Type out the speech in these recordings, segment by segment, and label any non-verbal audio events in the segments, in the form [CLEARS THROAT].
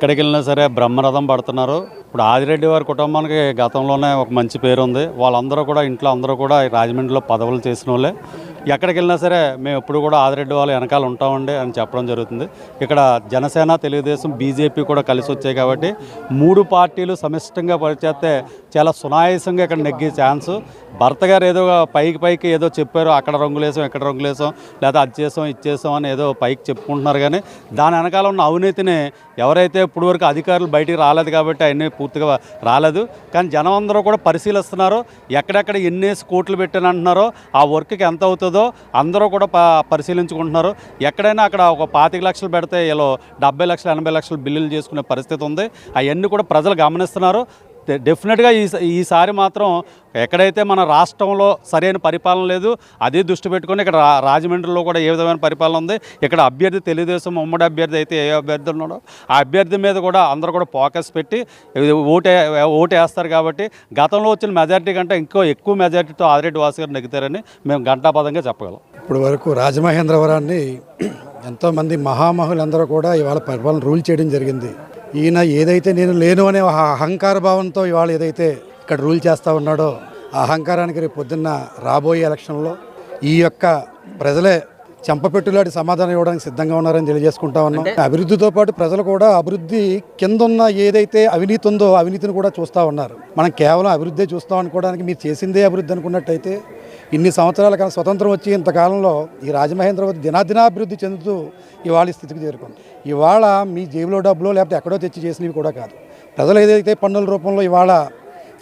ఎక్కడికి వెళ్ళినా సరే బ్రహ్మరథం పడుతున్నారు. ఇప్పుడు ఆదిరెడ్డి వారి కుటుంబానికి గతంలోనే ఒక మంచి పేరు ఉంది వాళ్ళందరూ కూడా ఇంట్లో అందరూ కూడా రాజమండ్రిలో పదవులు చేసిన వాళ్ళే ఎక్కడికి వెళ్ళినా సరే మేము ఎప్పుడు కూడా ఆదిరెడ్డి వాళ్ళు వెనకాల ఉంటామండి అని చెప్పడం జరుగుతుంది. ఇక్కడ జనసేన తెలుగుదేశం బీజేపీ కూడా కలిసి వచ్చాయి కాబట్టి మూడు పార్టీలు సమిష్టంగా పనిచేస్తే చాలా సునాయాసంగా ఇక్కడ నెగ్గే ఛాన్స్. భర్త గారు ఏదో పైకి పైకి ఏదో చెప్పారు అక్కడ రంగులేసాం ఇక్కడ రంగులేసాం లేదా అది చేసాం ఇది చేసాం అని ఏదో పైకి చెప్పుకుంటున్నారు కానీ దాని వెనకాల ఉన్న అవినీతిని ఎవరైతే ఇప్పుడు వరకు అధికారులు బయటికి రాలేదు కాబట్టి అవన్నీ పూర్తిగా రాలేదు. కానీ జనం అందరూ కూడా పరిశీలిస్తున్నారు ఎక్కడెక్కడ ఎన్నేసి కోట్లు పెట్టని అంటున్నారో ఆ వర్క్కి ఎంత అవుతుందో అందరూ కూడా ప పరిశీలించుకుంటున్నారు. ఎక్కడైనా అక్కడ ఒక పాతిక లక్షలు పెడితే ఇలా డెబ్బై లక్షలు ఎనభై లక్షలు బిల్లులు చేసుకునే పరిస్థితి ఉంది. అవన్నీ కూడా ప్రజలు గమనిస్తున్నారు. డెఫినెట్గా ఈ ఈసారి మాత్రం ఎక్కడైతే మన రాష్ట్రంలో సరైన పరిపాలన లేదు అదే దృష్టి పెట్టుకొని ఇక్కడ రాజమండ్రిలో కూడా ఏ విధమైన పరిపాలన ఉంది. ఇక్కడ అభ్యర్థి తెలుగుదేశం ఉమ్మడి అభ్యర్థి అయితే ఏ అభ్యర్థి ఉన్నాడో ఆ అభ్యర్థి మీద కూడా అందరూ కూడా ఫోకస్ పెట్టి ఓటే ఓటు వేస్తారు కాబట్టి గతంలో వచ్చిన మెజారిటీ కంటే ఇంకో ఎక్కువ మెజారిటీతో ఆదిరెడ్డి వాసు గారు నెగ్గుతారని మేము గంటాపదంగా చెప్పగలం. ఇప్పుడు వరకు రాజమహేంద్రవరాన్ని [CLEARS THROAT] ఎంతోమంది మహామహులందరూ కూడా ఇవాళ పరిపాలన రూల్ చేయడం జరిగింది. ఈయన ఏదైతే నేను లేను అనే అహంకార భావంతో ఇవాళ ఏదైతే ఇక్కడ రూల్ చేస్తూ ఉన్నాడో ఆ అహంకారానికి రేపు పొద్దున్న రాబోయే ఎలక్షన్లో ఈ యొక్క ప్రజలే చెంపపెట్టులాంటి సమాధానం ఇవ్వడానికి సిద్ధంగా ఉన్నారని తెలియజేసుకుంటా ఉన్నాం. అభివృద్ధితో పాటు ప్రజలు కూడా అభివృద్ధి కింద ఉన్న ఏదైతే అవినీతి ఉందో అవినీతిని కూడా చూస్తూ ఉన్నారు. మనం కేవలం అభివృద్ధి చూస్తాం అనుకోవడానికి మీరు చేసిందే అభివృద్ధి అనుకున్నట్టయితే ఇన్ని సంవత్సరాల కన్నా స్వతంత్రం వచ్చి ఇంతకాలంలో ఈ రాజమహేంద్రవతి దినాదినాభివృద్ధి చెందుతూ ఇవాళ ఈ స్థితికి చేరుకుంది. ఇవాళ మీ జేబులో డబ్బులో లేకపోతే ఎక్కడో తెచ్చి చేసినవి కూడా కాదు. ప్రజలు ఏదైతే పన్నుల రూపంలో ఇవాళ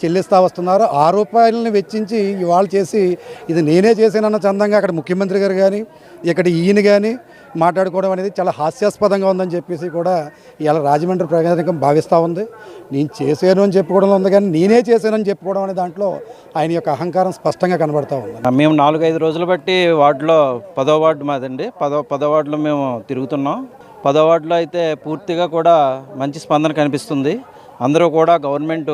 చెల్లిస్తూ వస్తున్నారో ఆ రూపాయలని వెచ్చించి ఇవాళ చేసి ఇది నేనే చేశానన్న చందంగా అక్కడ ముఖ్యమంత్రి గారు కానీ ఇక్కడ ఈయన కానీ మాట్లాడుకోవడం అనేది చాలా హాస్యాస్పదంగా ఉందని చెప్పేసి కూడా ఇలా రాజమండ్రి ప్రజానికం భావిస్తూ ఉంది. నేను చేశాను అని చెప్పుకోవడం ఉంది కానీ నేనే చేశానని చెప్పుకోవడం అనే దాంట్లో ఆయన యొక్క అహంకారం స్పష్టంగా కనబడతా ఉంది. మేము నాలుగైదు రోజులు బట్టి వార్డులో పదో వార్డు మాదండి. పదో పదో వార్డులో మేము తిరుగుతున్నాం. పదో వార్డులో అయితే పూర్తిగా కూడా మంచి స్పందన కనిపిస్తుంది. అందరూ కూడా గవర్నమెంట్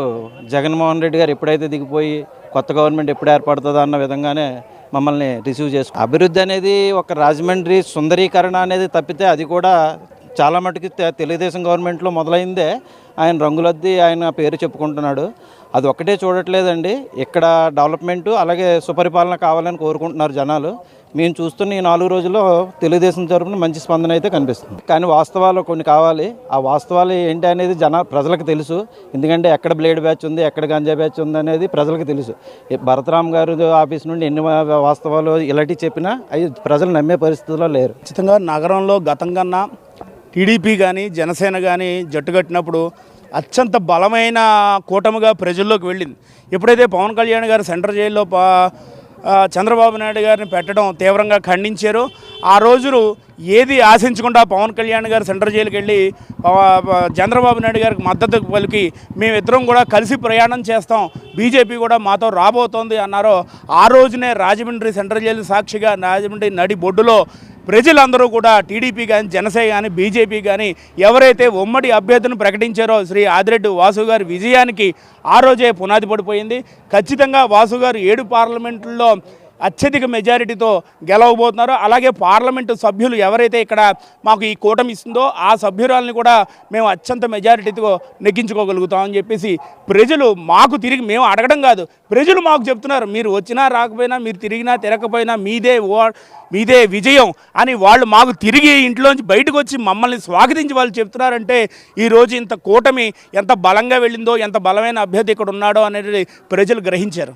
జగన్మోహన్ రెడ్డి గారు ఎప్పుడైతే దిగిపోయి కొత్త గవర్నమెంట్ ఎప్పుడు ఏర్పడుతుందో అన్న విధంగానే మమ్మల్ని రిసీవ్ చేసుకు. అభివృద్ధి అనేది ఒక రాజమండ్రి సుందరీకరణ అనేది తప్పితే అది కూడా చాలా మటుకు తెలుగుదేశం గవర్నమెంట్లో మొదలైందే. ఆయన రంగులద్ది ఆయన పేరు చెప్పుకుంటున్నాడు. అది ఒక్కటే చూడట్లేదండి. ఇక్కడ డెవలప్మెంటు అలాగే సుపరిపాలన కావాలని కోరుకుంటున్నారు జనాలు. మేము చూస్తున్న ఈ నాలుగు రోజుల్లో తెలుగుదేశం తరపున మంచి స్పందన అయితే కనిపిస్తుంది. కానీ వాస్తవాలు కొన్ని కావాలి. ఆ వాస్తవాలు ఏంటి అనేది జన ప్రజలకు తెలుసు. ఎందుకంటే ఎక్కడ బ్లేడ్ బ్యాచ్ ఉంది ఎక్కడ గంజా బ్యాచ్ ఉంది అనేది ప్రజలకు తెలుసు. భరతరామ్ గారు ఆఫీస్ నుండి ఎన్ని వాస్తవాలు ఇలాంటివి చెప్పినా అవి ప్రజలు నమ్మే పరిస్థితుల్లో లేరు. ఖచ్చితంగా నగరంలో గతం కన్నా టీడీపీ కానీ జనసేన కానీ జట్టు కట్టినప్పుడు అత్యంత బలమైన కూటమిగా ప్రజల్లోకి వెళ్ళింది. ఎప్పుడైతే పవన్ కళ్యాణ్ గారు సెంటర్ జైల్లో పా చంద్రబాబు నాయుడు గారిని పెట్టడం తీవ్రంగా ఖండించారు. ఆ రోజులు ఏది ఆశించకుండా పవన్ కళ్యాణ్ గారు సెంట్రల్ జైలుకి వెళ్ళి చంద్రబాబు నాయుడు గారికి మద్దతు పలికి మేమిద్దరం కూడా కలిసి ప్రయాణం చేస్తాం. బీజేపీ కూడా మాతో రాబోతోంది అన్నారో ఆ రోజునే రాజమండ్రి సెంట్రల్ జైలు సాక్షిగా రాజమండ్రి నడి బొడ్డులో ప్రజలందరూ కూడా టీడీపీ కానీ జనసేన కానీ బీజేపీ కానీ ఎవరైతే ఉమ్మడి అభ్యర్థిని ప్రకటించారో శ్రీ ఆదిరెడ్డి వాసు గారి విజయానికి ఆ రోజే పునాది పడిపోయింది. ఖచ్చితంగా వాసు గారు ఏడు పార్లమెంట్లో అత్యధిక మెజారిటీతో గెలవబోతున్నారు అలాగే పార్లమెంటు సభ్యులు ఎవరైతే ఇక్కడ మాకు ఈ కూటమి ఇస్తుందో ఆ సభ్యురాలని కూడా మేము అత్యంత మెజారిటీతో నెగ్గించుకోగలుగుతామని చెప్పేసి ప్రజలు మాకు తిరిగి మేము అడగడం కాదు ప్రజలు మాకు చెప్తున్నారు మీరు వచ్చినా రాకపోయినా మీరు తిరిగినా తిరగకపోయినా మీదే ఓ మీదే విజయం అని వాళ్ళు మాకు తిరిగి ఇంట్లోంచి బయటకు వచ్చి మమ్మల్ని స్వాగతించి వాళ్ళు చెప్తున్నారంటే ఈరోజు ఇంత కూటమి ఎంత బలంగా వెళ్ళిందో ఎంత బలమైన అభ్యర్థి ఇక్కడ ఉన్నాడో అనేది ప్రజలు గ్రహించారు.